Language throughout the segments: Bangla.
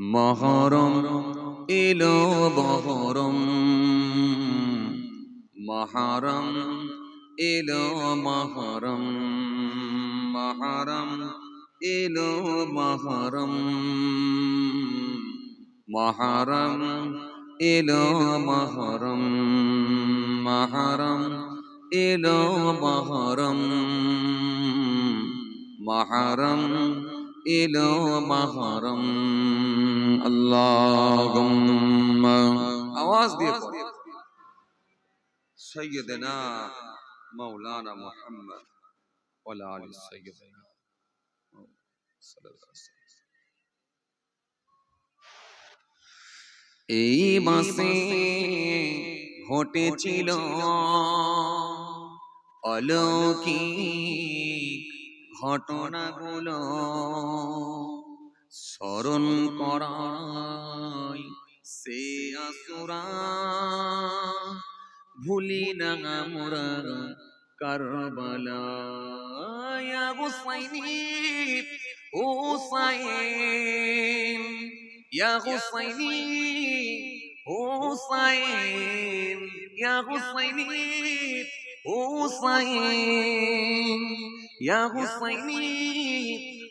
মহরম, এলো বহরম মহরম, এলো মহরম। মহরম, এলো মহরম। মহরম, এলো মহরম। মহরম, এলো মহরম। মহরম, এলো মহরম। আওয়াজ দিয়ে পড়ে। মাওলানা মুহাম্মদ এই মাসে ঘটেছিল অলৌকিক ঘটনাগুলো। স্মরণ করাই সে আসুরা। ভুলি না আমরা কারবালা ইয়া হুসাইনি হুসাইন ইয়া হুসাইনি হুসাইন ইয়া হুসাইনি হুসাইন ইয়া হুসাইনি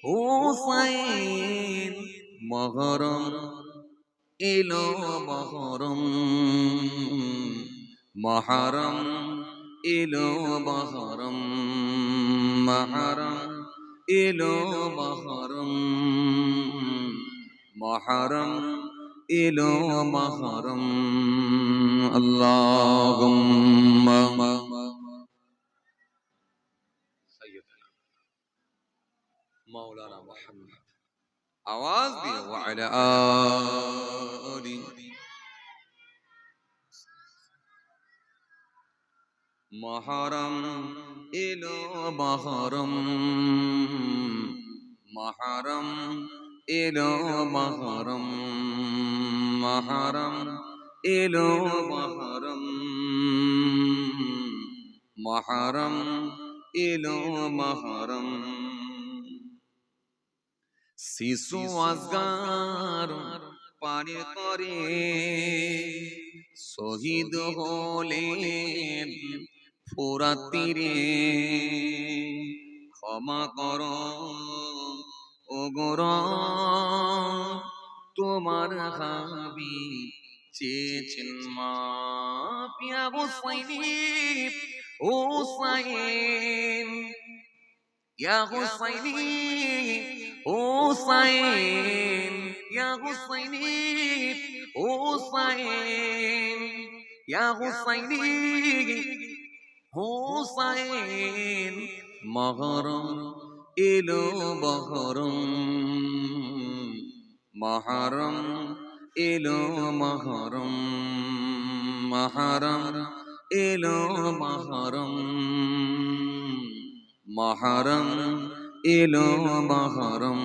হুসাইন মহরম এলো মহরম মহরম এলো মহরম মহরম এলো মহরম মহরম এলো মহরম আল্লাহুম্মা সাইয়্যিদনা মাওলানা মুহাম্মদ আওয়াজ দিয়ে ওয়ালা আলি মহরম এলো মহরম মহরম এলো মহরম মহরম এলো মহরম মহরম এলো মহরম শিশু আজগার পারে করে। শহীদ হলেন ফোরাত তীরে ক্ষমা কর ও গোর তোমার হাবি চেয়েছেন মা পিয়া হুসাইনি হুসাইন ইয়া হুসাইনি হুসাইন, ইয়া হুসাইনি হুসাইন, ইয়া হুসাইনি হুসাইন, মহরম এলো বহরম মহরম এলো মহরম মহরম এলো মহরম মহরম এলো মহরম